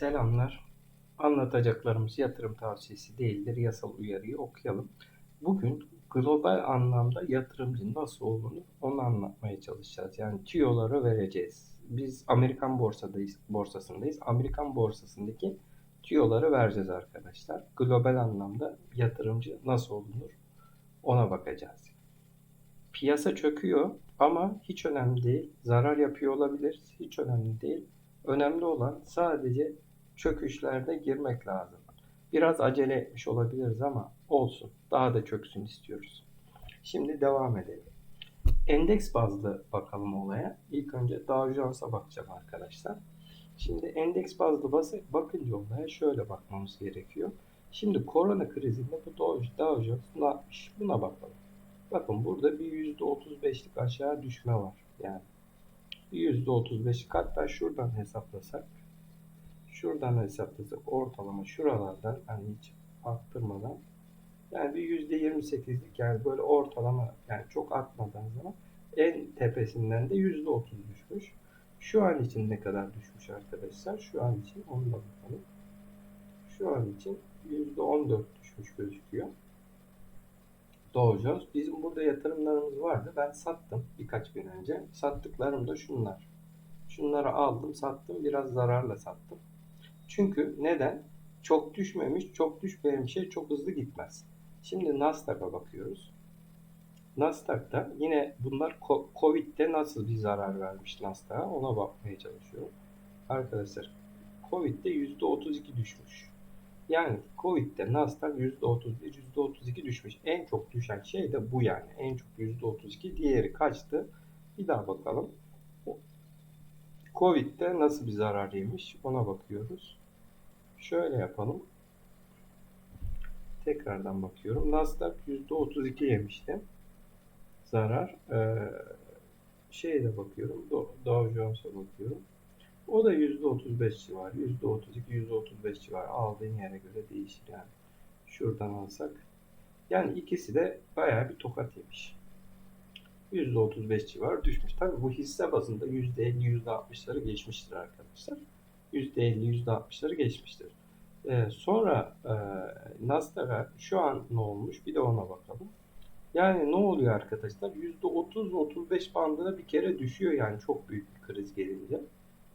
Selamlar. Anlatacaklarımız yatırım tavsiyesi değildir. Yasal uyarıyı okuyalım. Bugün global anlamda yatırımcı nasıl olunur onu anlatmaya çalışacağız. Yani tüyoları vereceğiz. Biz Amerikan borsadayız, borsasındayız. Amerikan borsasındaki tüyoları vereceğiz arkadaşlar. Global anlamda yatırımcı nasıl olunur ona bakacağız. Piyasa çöküyor ama hiç önemli değil. Zarar yapıyor olabilir. Hiç önemli değil. Önemli olan sadece çöküşlerde girmek lazım. Biraz acele etmiş olabiliriz ama olsun. Daha da çöksün istiyoruz. Şimdi devam edelim. Endeks bazlı bakalım olaya. İlk önce Dow Jones'a bakacağım arkadaşlar. Şimdi endeks bazlı bakınca olaya şöyle bakmamız gerekiyor. Şimdi korona krizinde bu Dow, Jones ne yapmış? Buna bakalım. Bakın burada bir %35'lik aşağı düşme var. Yani %35'lik hatta şuradan hesaplasak şuradan hesaplasak ortalama şuralardan hani hiç arttırmadan yani bir %28'lik yani böyle ortalama yani çok artmadan zaman en tepesinden de %30 düşmüş. Şu an için ne kadar düşmüş arkadaşlar? Şu an için onu da bakalım. Şu an için %14 düşmüş gözüküyor. Dow Jones. Bizim burada yatırımlarımız vardı. Ben sattım birkaç gün önce. Sattıklarım da şunlar. Şunları aldım, sattım. Biraz zararla sattım. Çünkü neden? Çok düşmemiş, çok düşmeyen şey çok hızlı gitmez. Şimdi Nasdaq'a bakıyoruz. Nasdaq'ta yine bunlar Co- Covid'de nasıl bir zarar vermiş Nasdaq'a ona bakmaya çalışıyorum. Arkadaşlar Covid'de %32 düşmüş. Yani Covid'de Nasdaq %31, %32 düşmüş. En çok düşen şey de bu yani. En çok %32. Diğeri kaçtı? Bir daha bakalım. Covid'de nasıl bir zarar yemiş? Ona bakıyoruz. Şöyle yapalım. Tekrardan bakıyorum. Nasdaq %32 yemişti. Zarar. Ee, şeye de bakıyorum. Do- Dow Jones'a bakıyorum. O da %35 civarı. %32, %35 civarı. Aldığın yere göre değişir yani. Şuradan alsak. Yani ikisi de bayağı bir tokat yemiş. %35 civarı düşmüş. Tabii bu hisse bazında %50, %60'ları geçmiştir arkadaşlar. %50, %60'ları geçmiştir. Ee, sonra e, Nasdaq'a şu an ne olmuş? Bir de ona bakalım. Yani ne oluyor arkadaşlar? %30-35 bandına bir kere düşüyor yani çok büyük bir kriz gelince.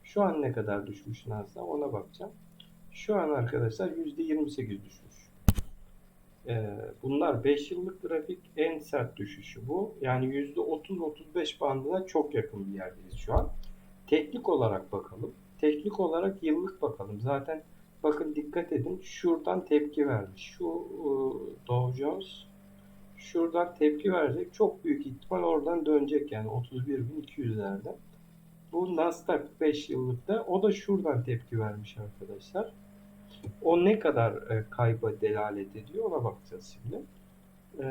Şu an ne kadar düşmüş Nasdaq ona bakacağım. Şu an arkadaşlar %28 düşmüş. Ee, bunlar 5 yıllık grafik en sert düşüşü bu. Yani %30-35 bandına çok yakın bir yerdeyiz şu an. Teknik olarak bakalım. Teknik olarak yıllık bakalım. Zaten bakın dikkat edin şuradan tepki vermiş. Şu e, Dow Jones şuradan tepki verecek. Çok büyük ihtimal oradan dönecek yani 31.200'lerden. Bu Nasdaq 5 yıllıkta o da şuradan tepki vermiş arkadaşlar. O ne kadar e, kayba delalet ediyor ona bakacağız şimdi. E,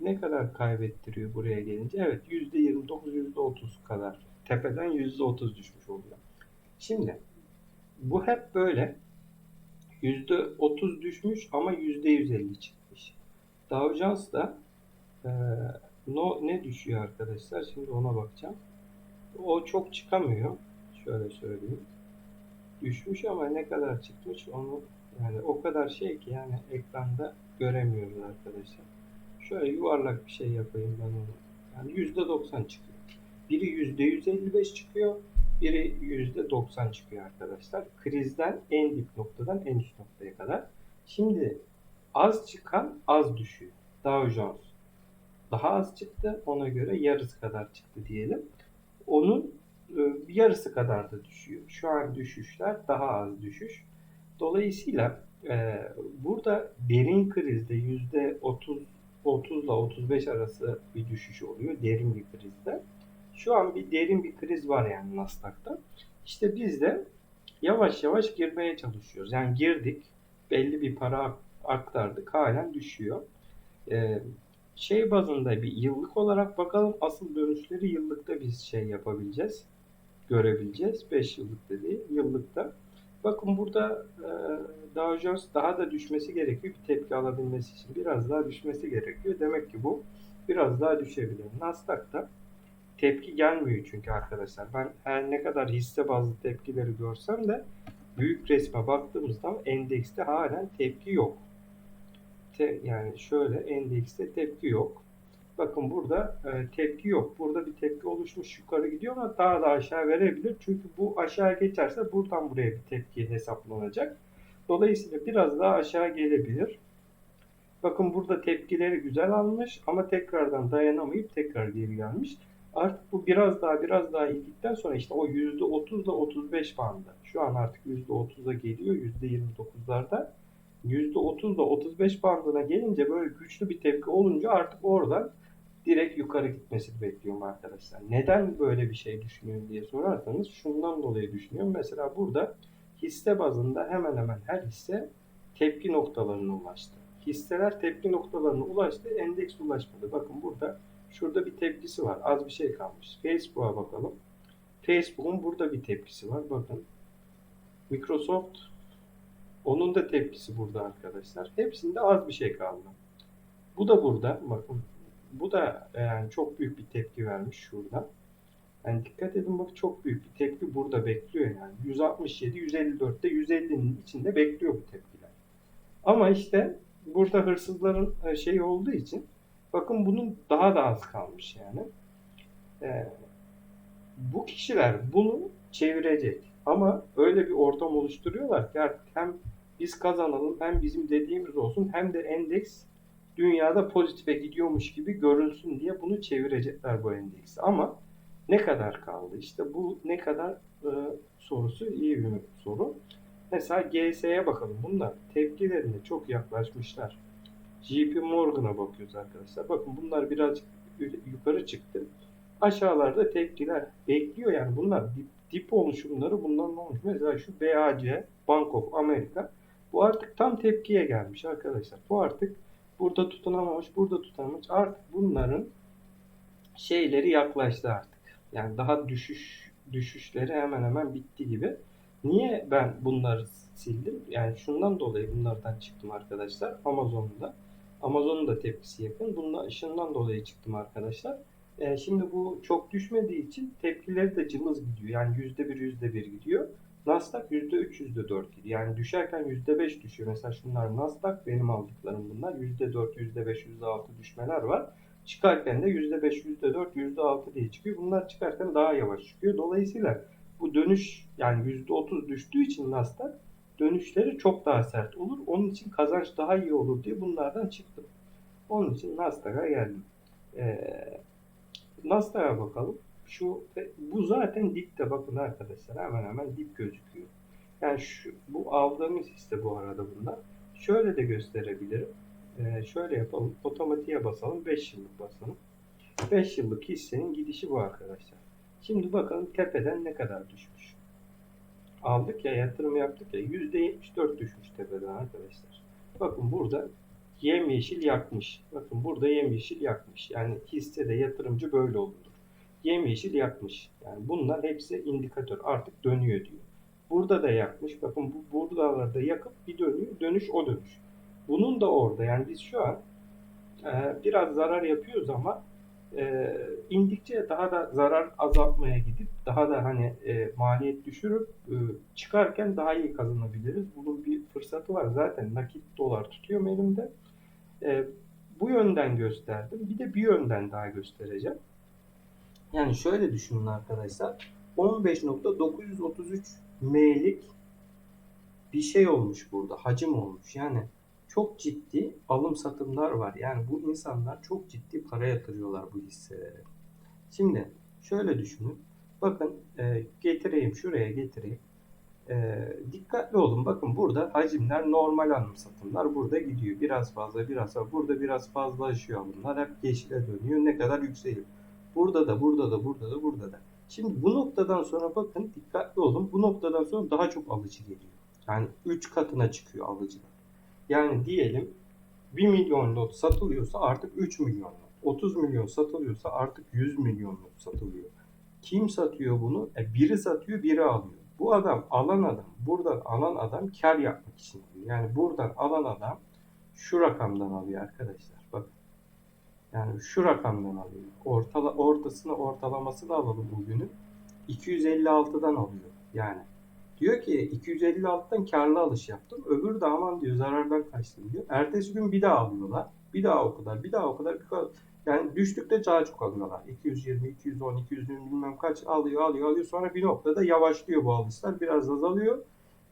ne kadar kaybettiriyor buraya gelince? Evet %29 %30 kadar tepeden %30 düşmüş oluyor. Şimdi bu hep böyle %30 düşmüş ama %150 çıkmış. Dow Jones da e, no, ne düşüyor arkadaşlar? Şimdi ona bakacağım. O çok çıkamıyor. Şöyle söyleyeyim. Düşmüş ama ne kadar çıkmış onu yani o kadar şey ki yani ekranda göremiyoruz arkadaşlar. Şöyle yuvarlak bir şey yapayım ben onu. Yani %90 çıkıyor. Biri %155 çıkıyor. Biri %90 çıkıyor arkadaşlar. Krizden en dip noktadan en üst noktaya kadar. Şimdi az çıkan az düşüyor. Dow Jones daha az çıktı. Ona göre yarısı kadar çıktı diyelim. Onun e, yarısı kadar da düşüyor. Şu an düşüşler daha az düşüş. Dolayısıyla e, burada derin krizde yüzde 30 30 ile 35 arası bir düşüş oluyor derin bir krizde. Şu an bir derin bir kriz var yani Nasdaq'ta. İşte biz de yavaş yavaş girmeye çalışıyoruz. Yani girdik, belli bir para aktardık, halen düşüyor. Ee, şey bazında bir yıllık olarak bakalım asıl dönüşleri yıllıkta biz şey yapabileceğiz, görebileceğiz. 5 yıllıkta değil, yıllıkta. Bakın burada e, Dow Jones daha da düşmesi gerekiyor bir tepki alabilmesi için. Biraz daha düşmesi gerekiyor. Demek ki bu biraz daha düşebilir. Nasdaq'ta tepki gelmiyor çünkü arkadaşlar. Ben her ne kadar hisse bazlı tepkileri görsem de büyük resme baktığımızda endekste halen tepki yok. Te, yani şöyle endekste tepki yok. Bakın burada e, tepki yok. Burada bir tepki oluşmuş yukarı gidiyor ama daha da aşağı verebilir. Çünkü bu aşağı geçerse buradan buraya bir tepki hesaplanacak. Dolayısıyla biraz daha aşağı gelebilir. Bakın burada tepkileri güzel almış ama tekrardan dayanamayıp tekrar geri gelmiş. Artık bu biraz daha biraz daha indikten sonra işte o %30 ile 35 bandı. Şu an artık %30'a geliyor %29'larda. %30 ile 35 bandına gelince böyle güçlü bir tepki olunca artık oradan direkt yukarı gitmesini bekliyorum arkadaşlar. Neden böyle bir şey düşünüyorum diye sorarsanız şundan dolayı düşünüyorum. Mesela burada hisse bazında hemen hemen her hisse tepki noktalarına ulaştı. Hisseler tepki noktalarına ulaştı, endeks ulaşmadı. Bakın burada şurada bir tepkisi var. Az bir şey kalmış. Facebook'a bakalım. Facebook'un burada bir tepkisi var. Bakın. Microsoft onun da tepkisi burada arkadaşlar. Hepsinde az bir şey kaldı. Bu da burada. Bakın. Bu da yani çok büyük bir tepki vermiş şurada. Yani dikkat edin bak çok büyük bir tepki burada bekliyor yani. 167, 154'te 150'nin içinde bekliyor bu tepkiler. Ama işte burada hırsızların e, şeyi olduğu için bakın bunun daha da az kalmış yani. Ee, bu kişiler bunu çevirecek. Ama öyle bir ortam oluşturuyorlar ki artık hem biz kazanalım hem bizim dediğimiz olsun hem de endeks dünyada pozitife gidiyormuş gibi görünsün diye bunu çevirecekler bu endeksi. Ama ne kadar kaldı? İşte bu ne kadar e, sorusu iyi bir soru. Mesela GS'ye bakalım. Bunlar tepkilerine çok yaklaşmışlar. JP Morgan'a bakıyoruz arkadaşlar. Bakın bunlar birazcık yukarı çıktı. Aşağılarda tepkiler bekliyor yani bunlar dip, dip oluşumları bundan olmuş? Mesela şu BAC, Bank of America bu artık tam tepkiye gelmiş arkadaşlar. Bu artık burada tutunamamış, burada tutunamamış. Artık bunların şeyleri yaklaştı artık. Yani daha düşüş düşüşleri hemen hemen bitti gibi. Niye ben bunları sildim? Yani şundan dolayı bunlardan çıktım arkadaşlar. Amazon'da. Amazon'un da tepkisi yakın. Bununla ışığından dolayı çıktım arkadaşlar. E, şimdi bu çok düşmediği için tepkileri de cılız gidiyor. Yani %1 %1 gidiyor. Nasdaq %3 %4 gidiyor. Yani düşerken %5 düşüyor. Mesela şunlar Nasdaq benim aldıklarım bunlar. %4 %5 %6 düşmeler var. Çıkarken de %5 %4 %6 diye çıkıyor. Bunlar çıkarken daha yavaş çıkıyor. Dolayısıyla bu dönüş yani %30 düştüğü için Nasdaq dönüşleri çok daha sert olur. Onun için kazanç daha iyi olur diye bunlardan çıktım. Onun için Nasdaq'a geldim. Ee, Nasdaq'a bakalım. Şu bu zaten dipte bakın arkadaşlar hemen hemen dip gözüküyor. Yani şu bu aldığımız hisse bu arada bunlar. Şöyle de gösterebilirim. Ee, şöyle yapalım. Otomatiğe basalım. 5 yıllık basalım. 5 yıllık hissenin gidişi bu arkadaşlar. Şimdi bakalım tepeden ne kadar düşmüş. Aldık ya yatırım yaptık ya %74 düşmüş tepeden arkadaşlar. Bakın burada yemyeşil yakmış. Bakın burada yemyeşil yakmış. Yani hissede yatırımcı böyle olur. Yemyeşil yakmış. Yani bunlar hepsi indikatör. Artık dönüyor diyor. Burada da yakmış. Bakın bu buralarda yakıp bir dönüyor. Dönüş o dönüş. Bunun da orada. Yani biz şu an e, biraz zarar yapıyoruz ama e, indikçe daha da zarar azaltmaya gidip daha da hani e, maliyet düşürüp e, çıkarken daha iyi kazanabiliriz. Bunun bir fırsatı var. Zaten nakit dolar tutuyorum elimde. E, bu yönden gösterdim. Bir de bir yönden daha göstereceğim. Yani şöyle düşünün arkadaşlar. 15.933 M'lik bir şey olmuş burada. Hacim olmuş. Yani çok ciddi alım satımlar var. Yani bu insanlar çok ciddi para yatırıyorlar bu hisselere. Şimdi şöyle düşünün. Bakın e, getireyim şuraya getireyim. E, dikkatli olun. Bakın burada hacimler normal alım satımlar burada gidiyor. Biraz fazla biraz fazla. Burada biraz fazla aşıyor alımlar. Hep yeşile dönüyor. Ne kadar yükseliyor. Burada da burada da burada da burada da. Şimdi bu noktadan sonra bakın dikkatli olun. Bu noktadan sonra daha çok alıcı geliyor. Yani 3 katına çıkıyor alıcılar. Yani diyelim 1 milyon lot satılıyorsa artık 3 milyon lot. 30 milyon satılıyorsa artık 100 milyon lot satılıyor. Kim satıyor bunu? E biri satıyor, biri alıyor. Bu adam alan adam, buradan alan adam kar yapmak için alıyor. Yani buradan alan adam şu rakamdan alıyor arkadaşlar. Bakın. Yani şu rakamdan alıyor. Ortala, ortasını ortalamasını alalım bugünün. 256'dan alıyor. Yani Diyor ki 250 alttan karlı alış yaptım. Öbürü de aman diyor zarardan kaçtım diyor. Ertesi gün bir daha alıyorlar. Bir daha o kadar, bir daha o kadar. Bir kadar. Yani düştükçe daha çok alıyorlar. 220, 210, 220 bilmem kaç alıyor, alıyor, alıyor. Sonra bir noktada yavaşlıyor bu alışlar. Biraz azalıyor.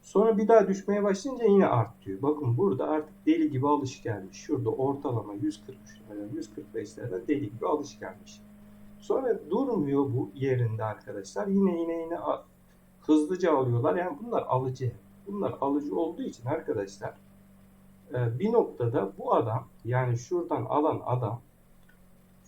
Sonra bir daha düşmeye başlayınca yine artıyor. Bakın burada artık deli gibi alış gelmiş. Şurada ortalama 143'lerden 145'lerden deli gibi alış gelmiş. Sonra durmuyor bu yerinde arkadaşlar. Yine yine yine hızlıca alıyorlar. Yani bunlar alıcı. Bunlar alıcı olduğu için arkadaşlar e, bir noktada bu adam yani şuradan alan adam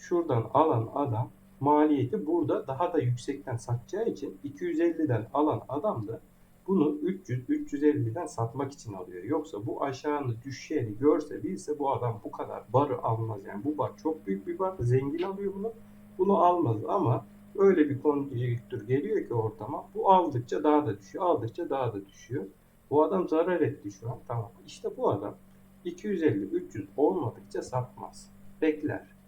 şuradan alan adam maliyeti burada daha da yüksekten satacağı için 250'den alan adam da bunu 300 350'den satmak için alıyor. Yoksa bu aşağını düşeceğini görse bilse bu adam bu kadar barı almaz. Yani bu bar çok büyük bir bar. Zengin alıyor bunu. Bunu almaz ama öyle bir konjüktür geliyor ki ortama. Bu aldıkça daha da düşüyor. Aldıkça daha da düşüyor. Bu adam zarar etti şu an. Tamam. İşte bu adam 250-300 olmadıkça satmaz. Bekler.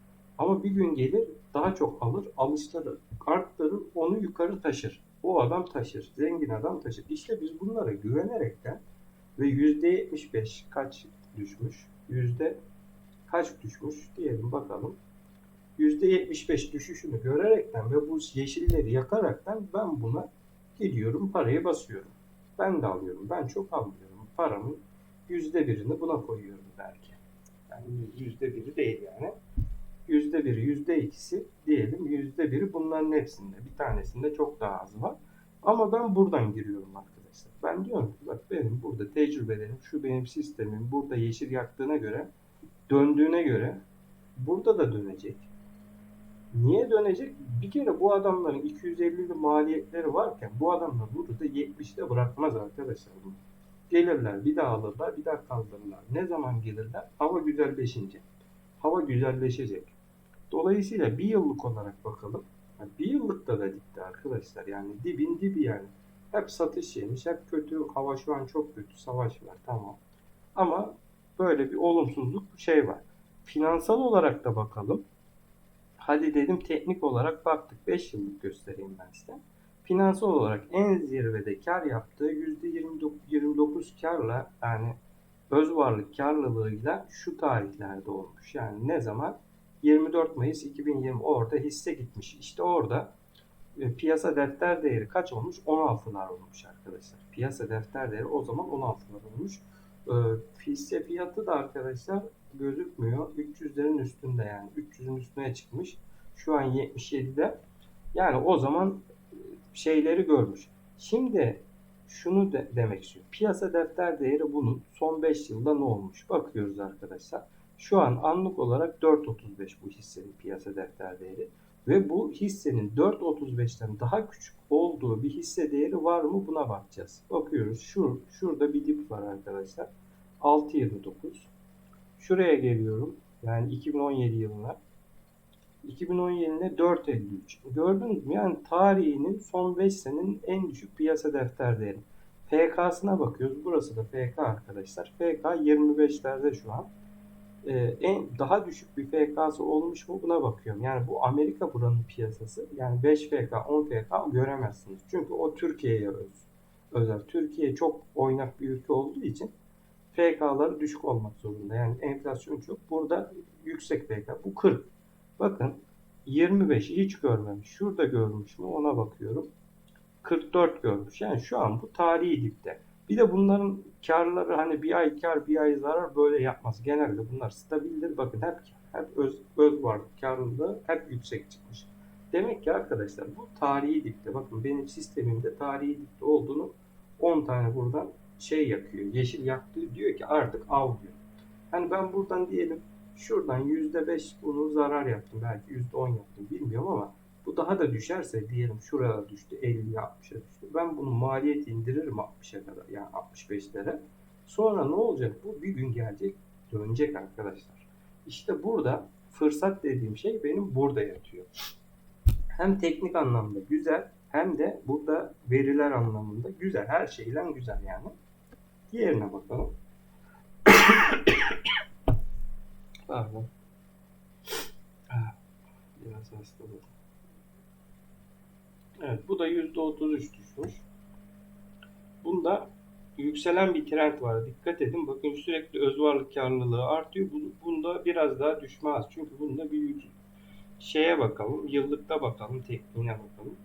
Ama bir gün gelir daha çok alır. Alışları arttırır. Onu yukarı taşır. O adam taşır. Zengin adam taşır. İşte biz bunlara güvenerekten ve %75 kaç düşmüş? Yüzde kaç düşmüş diyelim bakalım. %75 düşüşünü görerekten ve bu yeşilleri yakaraktan ben buna gidiyorum parayı basıyorum. Ben de alıyorum. Ben çok almıyorum. Paramın yüzde birini buna koyuyorum belki. Yani yüzde biri değil yani. Yüzde biri, yüzde ikisi diyelim. Yüzde biri bunların hepsinde. Bir tanesinde çok daha az var. Ama ben buradan giriyorum arkadaşlar. Ben diyorum ki bak benim burada tecrübelerim, şu benim sistemim burada yeşil yaktığına göre, döndüğüne göre burada da dönecek. Niye dönecek? Bir kere bu adamların 250'li maliyetleri varken bu adamlar burada 70'te bırakmaz arkadaşlar. Gelirler bir daha alırlar bir daha kaldırırlar. Ne zaman gelirler? Hava güzelleşince. Hava güzelleşecek. Dolayısıyla bir yıllık olarak bakalım. Ha, Bir yıllıkta da dipti arkadaşlar. Yani dibin dibi yani. Hep satış yemiş. Hep kötü. Hava şu an çok kötü. Savaş var. Tamam. Ama böyle bir olumsuzluk şey var. Finansal olarak da bakalım. Hadi dedim teknik olarak baktık. 5 yıllık göstereyim ben size. Finansal olarak en zirvede kar yaptığı %29 karla yani öz varlık karlılığıyla şu tarihlerde olmuş. Yani ne zaman? 24 Mayıs 2020 orada hisse gitmiş. İşte orada e, piyasa defter değeri kaç olmuş? 16'lar olmuş arkadaşlar. Piyasa defter değeri o zaman 16'lar olmuş. E, hisse fiyatı da arkadaşlar gözükmüyor. 300'lerin üstünde yani. 300'ün üstüne çıkmış. Şu an 77'de. Yani o zaman e, şeyleri görmüş. Şimdi şunu de, demek istiyorum. Piyasa defter değeri bunun son 5 yılda ne olmuş? Bakıyoruz arkadaşlar. Şu an anlık olarak 4.35 bu hissenin piyasa defter değeri. Ve bu hissenin 4.35'ten daha küçük olduğu bir hisse değeri var mı buna bakacağız. Bakıyoruz. Şur, şurada bir dip var arkadaşlar. 6.29. Şuraya geliyorum. Yani 2017 yılına. 2017'ne 4.53. Gördünüz mü? Yani tarihinin son 5 senenin en düşük piyasa defter değeri. FK'sına bakıyoruz. Burası da FK arkadaşlar. FK 25'lerde şu an. Ee, en daha düşük bir FK'sı olmuş mu buna bakıyorum. Yani bu Amerika buranın piyasası. Yani 5 FK, 10 FK göremezsiniz. Çünkü o Türkiye'ye öz, özel. Türkiye çok oynak bir ülke olduğu için FK'ları düşük olmak zorunda. Yani enflasyon çok. Burada yüksek FK. Bu 40. Bakın 25'i hiç görmemiş. Şurada görmüş mü ona bakıyorum. 44 görmüş. Yani şu an bu tarihi dipte. Bir de bunların karları hani bir ay kar bir ay zarar böyle yapmaz. Genelde bunlar stabildir. Bakın hep hep öz, öz varlık karlılığı hep yüksek çıkmış. Demek ki arkadaşlar bu tarihi dipte. Bakın benim sistemimde tarihi dipte olduğunu 10 tane buradan şey yakıyor. Yeşil yaktığı diyor ki artık av diyor. Hani ben buradan diyelim şuradan %5 bunu zarar yaptım. Belki %10 yaptım bilmiyorum ama bu daha da düşerse diyelim şuraya düştü 50'ye 60'a düştü. Ben bunu maliyet indiririm 60'a kadar yani 65'lere. Sonra ne olacak? Bu bir gün gelecek dönecek arkadaşlar. İşte burada fırsat dediğim şey benim burada yatıyor. Hem teknik anlamda güzel hem de burada veriler anlamında güzel. Her şeyle güzel yani. Diğerine bakalım. Pardon. Ah, Biraz hastaladım. Evet bu da %33 düşmüş. Bunda yükselen bir trend var. Dikkat edin. Bakın sürekli öz varlık karlılığı artıyor. Bu- Bunda biraz daha düşme az. Çünkü bunda bir şeye bakalım. Yıllıkta bakalım. Tekniğine bakalım.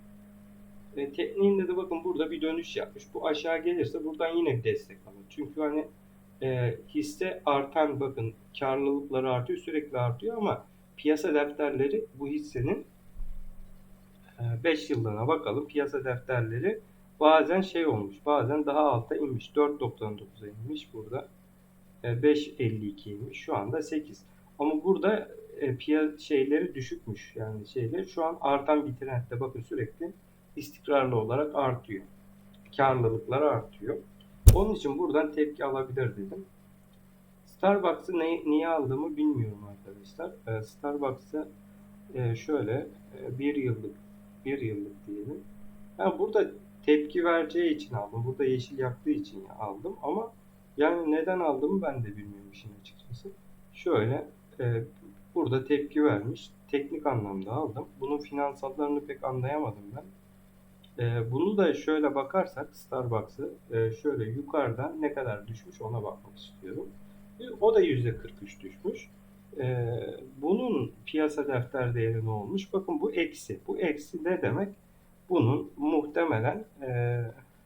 E, tekniğinde de bakın burada bir dönüş yapmış. Bu aşağı gelirse buradan yine destek alır. Çünkü hani e, hisse artan bakın karlılıkları artıyor sürekli artıyor ama piyasa defterleri bu hissenin 5 yıllığına bakalım. Piyasa defterleri bazen şey olmuş. Bazen daha alta inmiş. 4.99'a inmiş burada. E, 5.52 inmiş. Şu anda 8. Ama burada e, piya şeyleri düşükmüş. Yani şeyleri şu an artan bir trendde bakın sürekli istikrarlı olarak artıyor. Karlılıklar artıyor. Onun için buradan tepki alabilir dedim. Starbucks'ı ne, niye aldığımı bilmiyorum arkadaşlar. E, Starbucks'ı e, şöyle e, bir yıllık bir yıllık diyelim. Ben burada tepki vereceği için aldım. Burada yeşil yaktığı için aldım ama yani neden aldığımı ben de bilmiyorum işin açıkçası. Şöyle e, burada tepki vermiş. Teknik anlamda aldım. Bunun finansallarını pek anlayamadım ben. E, bunu da şöyle bakarsak Starbucks'ı e, şöyle yukarıdan ne kadar düşmüş ona bakmak istiyorum. E, O da %43 düşmüş. E, bunun piyasa defter değeri ne olmuş? Bakın bu eksi. Bu eksi ne demek? Bunun muhtemelen e,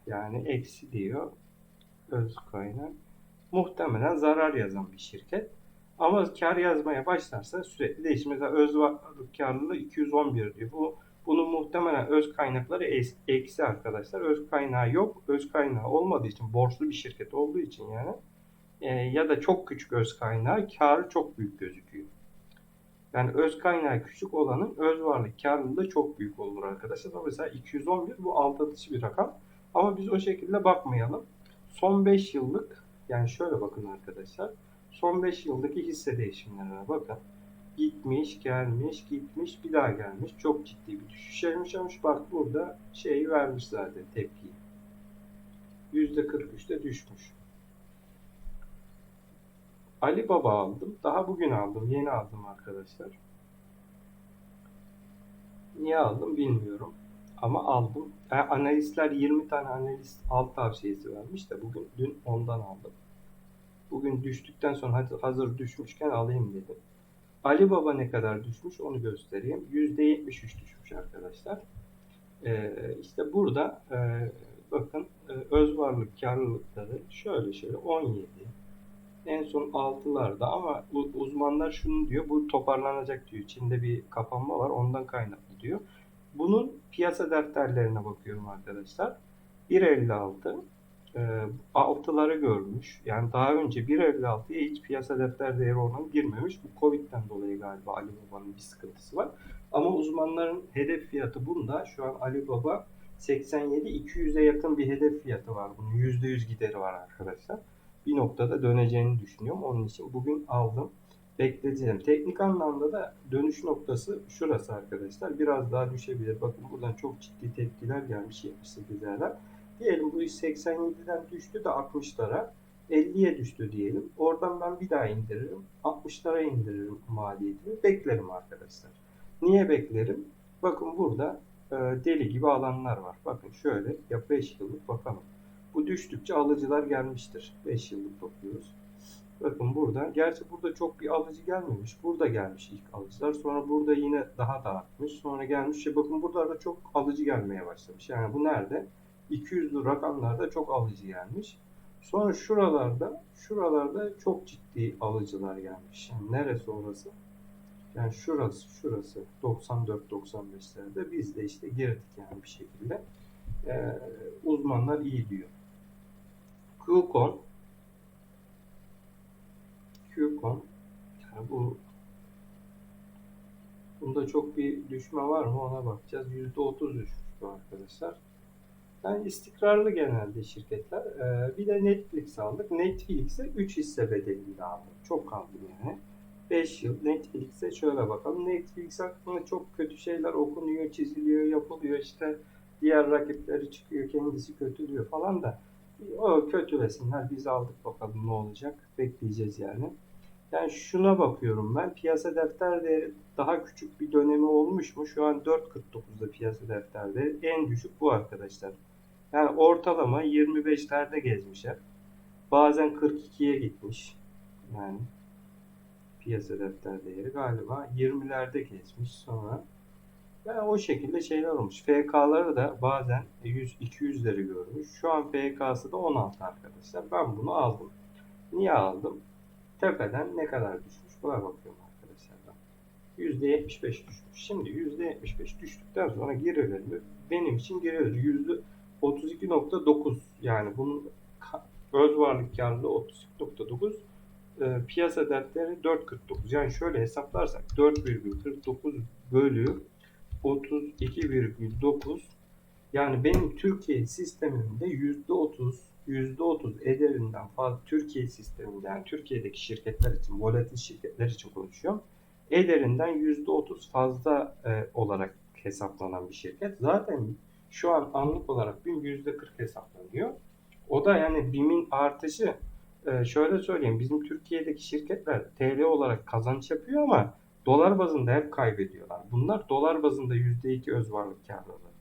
yani eksi diyor öz kaynak. Muhtemelen zarar yazan bir şirket. Ama kar yazmaya başlarsa sürekli değişir. Mesela öz varlık karlılığı 211 diyor. Bu bunun muhtemelen öz kaynakları eksi arkadaşlar. Öz kaynağı yok. Öz kaynağı olmadığı için borçlu bir şirket olduğu için yani e, ya da çok küçük öz kaynağı karı çok büyük gözüküyor. Yani öz kaynağı küçük olanın öz varlık karlılığı çok büyük olur arkadaşlar. Ama Mesela 211 bu aldatıcı bir rakam. Ama biz o şekilde bakmayalım. Son 5 yıllık yani şöyle bakın arkadaşlar. Son 5 yıldaki hisse değişimlerine bakın. Gitmiş, gelmiş, gitmiş, bir daha gelmiş. Çok ciddi bir düşüş yaşamış. Bak burada şeyi vermiş zaten tepkiyi. %43'te düşmüş. Ali Baba aldım. Daha bugün aldım. Yeni aldım arkadaşlar. Niye aldım bilmiyorum. Ama aldım. Yani analistler 20 tane analist alt tavsiyesi vermiş de bugün dün ondan aldım. Bugün düştükten sonra hazır düşmüşken alayım dedim. Ali Baba ne kadar düşmüş onu göstereyim. %73 düşmüş arkadaşlar. Ee, işte burada e, bakın e, öz varlık karlılıkları şöyle şöyle 17, en son 6'larda ama uzmanlar şunu diyor bu toparlanacak diyor. İçinde bir kapanma var ondan kaynaklı diyor. Bunun piyasa defterlerine bakıyorum arkadaşlar. 1.56 e, 6'ları görmüş. Yani daha önce 1.56'ya hiç piyasa defter değeri oranı girmemiş. Bu Covid'den dolayı galiba Ali Baba'nın bir sıkıntısı var. Ama uzmanların hedef fiyatı bunda. Şu an Ali Baba 87 200'e yakın bir hedef fiyatı var bunun. %100 gideri var arkadaşlar bir noktada döneceğini düşünüyorum. Onun için bugün aldım. Bekleyeceğim. Teknik anlamda da dönüş noktası şurası arkadaşlar. Biraz daha düşebilir. Bakın buradan çok ciddi tepkiler gelmiş 78'lerden. Diyelim bu iş 87'den düştü de 60'lara. 50'ye düştü diyelim. Oradan ben bir daha indiririm. 60'lara indiririm maliyetini. Beklerim arkadaşlar. Niye beklerim? Bakın burada e, deli gibi alanlar var. Bakın şöyle ya 5 yıllık bakalım. Bu düştükçe alıcılar gelmiştir. 5 yıllık bakıyoruz. Bakın burada. Gerçi burada çok bir alıcı gelmemiş. Burada gelmiş ilk alıcılar. Sonra burada yine daha da artmış. Sonra gelmiş. Ya bakın buralarda çok alıcı gelmeye başlamış. Yani bu nerede? 200'lü rakamlarda çok alıcı gelmiş. Sonra şuralarda, şuralarda çok ciddi alıcılar gelmiş. Yani neresi orası? Yani şurası, şurası 94-95'lerde biz de işte girdik yani bir şekilde. Ee, uzmanlar iyi diyor. Qcon Qcon yani bu bunda çok bir düşme var mı ona bakacağız. %30 düşmüş bu arkadaşlar. Yani istikrarlı genelde şirketler. Ee, bir de Netflix aldık. Netflix'e 3 hisse bedeliyle aldım. Çok aldım yani. 5 yıl Netflix'e şöyle bakalım. Netflix hakkında çok kötü şeyler okunuyor, çiziliyor, yapılıyor. İşte diğer rakipleri çıkıyor, kendisi kötülüyor falan da o kötülesinler. Biz aldık bakalım ne olacak. Bekleyeceğiz yani. Yani şuna bakıyorum ben. Piyasa defter değeri daha küçük bir dönemi olmuş mu? Şu an 4.49'da piyasa defter değeri. En düşük bu arkadaşlar. Yani ortalama 25'lerde gezmişler. Bazen 42'ye gitmiş. Yani piyasa defter değeri galiba 20'lerde gezmiş sonra. Yani o şekilde şeyler olmuş. FK'ları da bazen 100-200'leri görmüş. Şu an FK'sı da 16 arkadaşlar. Ben bunu aldım. Niye aldım? Tepeden ne kadar düşmüş? Buna bakıyorum arkadaşlar. ben. %75 düşmüş. Şimdi %75 düştükten sonra gerileri mi? Benim için gerileri %32.9 yani bunun öz varlık karlılığı 32.9 e, piyasa değerleri 4.49 yani şöyle hesaplarsak 4,49 bölü 32,9 yani benim Türkiye sistemimde %30 %30 ederinden fazla Türkiye sisteminde yani Türkiye'deki şirketler için, volatil şirketler için konuşuyorum. Ederinden %30 fazla e, olarak hesaplanan bir şirket. Zaten şu an anlık olarak BİM %40 hesaplanıyor. O da yani BİM'in artışı e, şöyle söyleyeyim. Bizim Türkiye'deki şirketler TL olarak kazanç yapıyor ama dolar bazında hep kaybediyorlar. Bunlar dolar bazında %2 öz varlık karlılığı.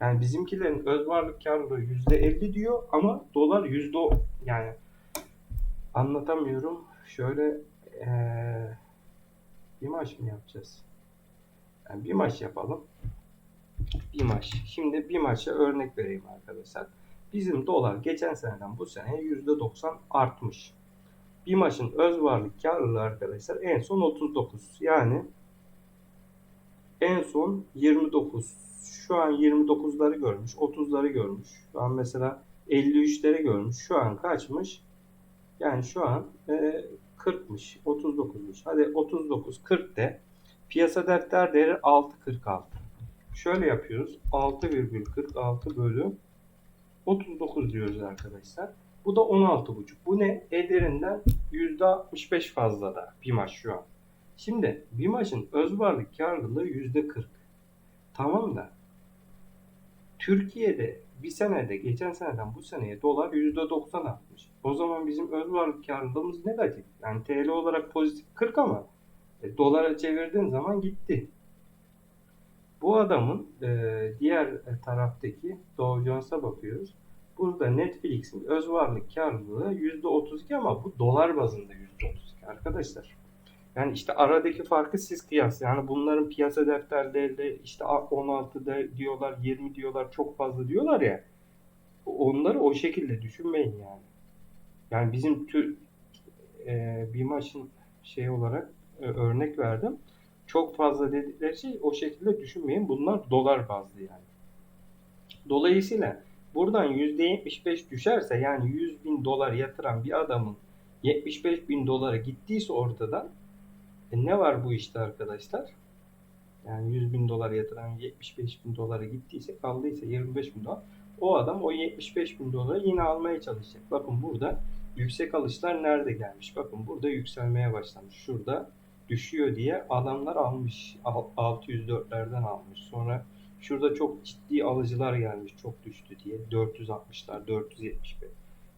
Yani bizimkilerin öz varlık karlılığı %50 diyor ama dolar yüzde yani anlatamıyorum. Şöyle eee bir maç mı yapacağız? Yani bir maç yapalım. Bir maç. Şimdi bir maça örnek vereyim arkadaşlar. Bizim dolar geçen seneden bu seneye %90 artmış. Bir maçın öz varlık karlılığı arkadaşlar en son 39. Yani en son 29. Şu an 29'ları görmüş, 30'ları görmüş. Şu an mesela 53'leri görmüş. Şu an kaçmış? Yani şu an e, 40'mış, 39'muş. Hadi 39, 40 de. Piyasa defter değeri 6.46. Şöyle yapıyoruz. 6,46 bölü 39 diyoruz arkadaşlar. Bu da 16,5. Bu ne? Ederinden %65 fazla da bir maç şu an. Şimdi bir maçın öz varlık karlılığı %40. Tamam da Türkiye'de bir senede geçen seneden bu seneye dolar %90 artmış. O zaman bizim öz varlık karlılığımız negatif. Yani TL olarak pozitif 40 ama e, dolara çevirdiğin zaman gitti. Bu adamın e, diğer taraftaki Dow Jones'a bakıyoruz. Burada Netflix'in öz varlık karlılığı %32 ama bu dolar bazında %32 arkadaşlar. Yani işte aradaki farkı siz kıyas. Yani bunların piyasa defterleri işte 16 de diyorlar, 20 diyorlar, çok fazla diyorlar ya. Onları o şekilde düşünmeyin yani. Yani bizim tür e, bir maçın şey olarak e, örnek verdim. Çok fazla dedikleri şey o şekilde düşünmeyin. Bunlar dolar bazlı yani. Dolayısıyla buradan %75 düşerse yani 100 bin dolar yatıran bir adamın 75 bin dolara gittiyse ortadan e ne var bu işte arkadaşlar? Yani 100 bin dolar yatıran 75 bin dolara gittiyse kaldıysa 25 bin dolar o adam o 75 bin doları yine almaya çalışacak. Bakın burada yüksek alışlar nerede gelmiş? Bakın burada yükselmeye başlamış. Şurada düşüyor diye adamlar almış. 604'lerden almış. Sonra şurada çok ciddi alıcılar gelmiş çok düştü diye. 460'lar, 475.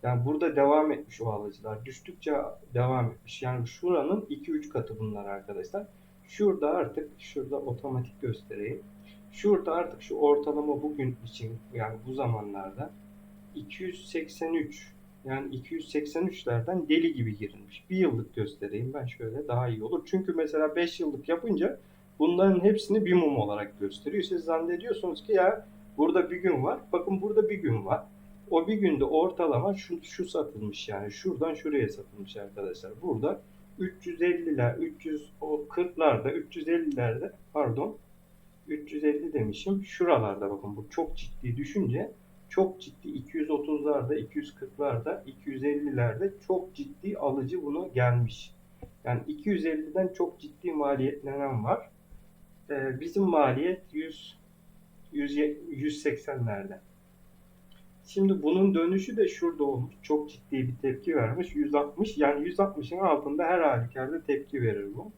Yani burada devam etmiş o alıcılar. Düştükçe devam etmiş. Yani şuranın 2-3 katı bunlar arkadaşlar. Şurada artık şurada otomatik göstereyim. Şurada artık şu ortalama bugün için yani bu zamanlarda 283 yani 283'lerden deli gibi girilmiş. Bir yıllık göstereyim ben şöyle daha iyi olur. Çünkü mesela 5 yıllık yapınca bunların hepsini bir mum olarak gösteriyor. Siz zannediyorsunuz ki ya burada bir gün var. Bakın burada bir gün var. O bir günde ortalama şu, şu satılmış yani şuradan şuraya satılmış arkadaşlar. Burada 350'ler, 340'larda, 350'lerde pardon 350 demişim. Şuralarda bakın bu çok ciddi düşünce çok ciddi 230'larda, 240'larda, 250'lerde çok ciddi alıcı bunu gelmiş. Yani 250'den çok ciddi maliyetlenen var. Ee, bizim maliyet 100 100 180'lerde. Şimdi bunun dönüşü de şurada olmuş. Çok ciddi bir tepki vermiş. 160 yani 160'ın altında her halükarda tepki verir bu.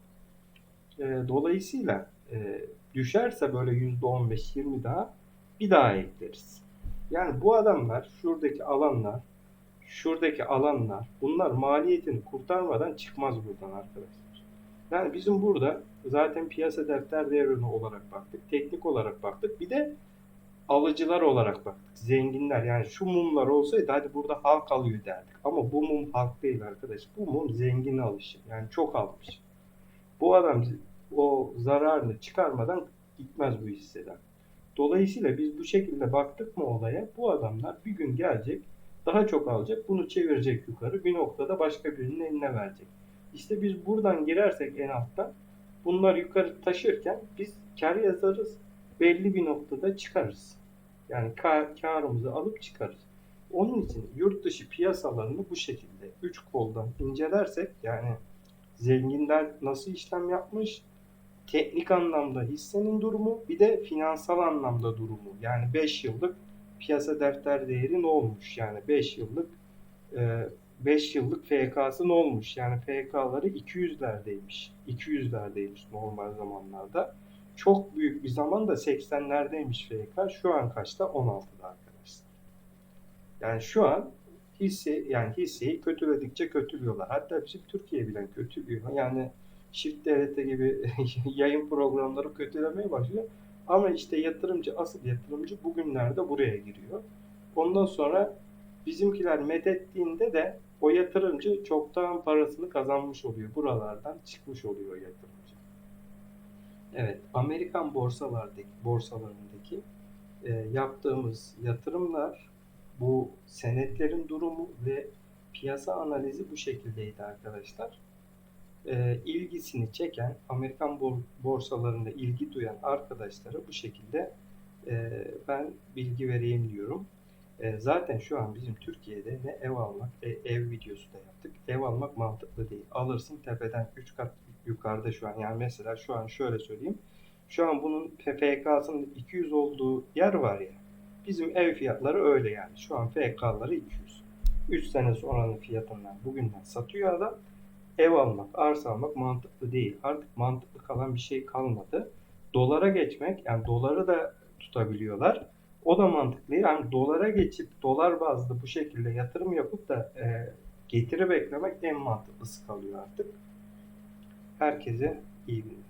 E, dolayısıyla e, düşerse böyle %15-20 daha bir daha ekleriz. Yani bu adamlar şuradaki alanlar şuradaki alanlar bunlar maliyetini kurtarmadan çıkmaz buradan arkadaşlar. Yani bizim burada zaten piyasa defter değerini olarak baktık. Teknik olarak baktık. Bir de alıcılar olarak baktık. Zenginler yani şu mumlar olsaydı hadi burada halk alıyor derdik. Ama bu mum halk değil arkadaş. Bu mum zengin alışı. Yani çok almış. Bu adam o zararını çıkarmadan gitmez bu hisseden. Dolayısıyla biz bu şekilde baktık mı olaya bu adamlar bir gün gelecek daha çok alacak bunu çevirecek yukarı bir noktada başka birinin eline verecek. İşte biz buradan girersek en alttan bunlar yukarı taşırken biz kar yazarız belli bir noktada çıkarız. Yani kar, karımızı alıp çıkarız. Onun için yurt dışı piyasalarını bu şekilde üç koldan incelersek yani zenginler nasıl işlem yapmış, teknik anlamda hissenin durumu, bir de finansal anlamda durumu. Yani 5 yıllık piyasa defter değeri ne olmuş? Yani 5 yıllık 5 yıllık FK'sı ne olmuş? Yani FK'ları 200'lerdeymiş. 200'lerdeymiş normal zamanlarda. Çok büyük bir zaman da 80'lerdeymiş FK. Şu an kaçta? 16'da arkadaşlar. Yani şu an hisse yani hisseyi kötüledikçe kötülüyorlar. Hatta bizim Türkiye bilen kötülüyor. Yani Shift TRT gibi yayın programları kötülemeye başlıyor. Ama işte yatırımcı, asıl yatırımcı bugünlerde buraya giriyor. Ondan sonra bizimkiler methettiğinde de o yatırımcı çoktan parasını kazanmış oluyor. Buralardan çıkmış oluyor yatırımcı. Evet, Amerikan borsalardaki borsalarındaki e, yaptığımız yatırımlar bu senetlerin durumu ve piyasa analizi bu şekildeydi arkadaşlar. E, ilgisini çeken Amerikan borsalarında ilgi duyan arkadaşlara bu şekilde e, ben bilgi vereyim diyorum. E, zaten şu an bizim Türkiye'de ne ev almak, e, ev videosu da yaptık. Ev almak mantıklı değil. Alırsın tepeden 3 kat yukarıda şu an. Yani mesela şu an şöyle söyleyeyim. Şu an bunun FK'sının 200 olduğu yer var ya. Bizim ev fiyatları öyle yani. Şu an FK'ları 200. 3 sene sonranın fiyatından bugünden satıyor adam. Ev almak, arsa almak mantıklı değil. Artık mantıklı kalan bir şey kalmadı. Dolara geçmek, yani doları da tutabiliyorlar. O da mantıklı. Yani dolara geçip dolar bazlı bu şekilde yatırım yapıp da e, getiri beklemek en mantıklısı kalıyor artık. Herkese iyi günler.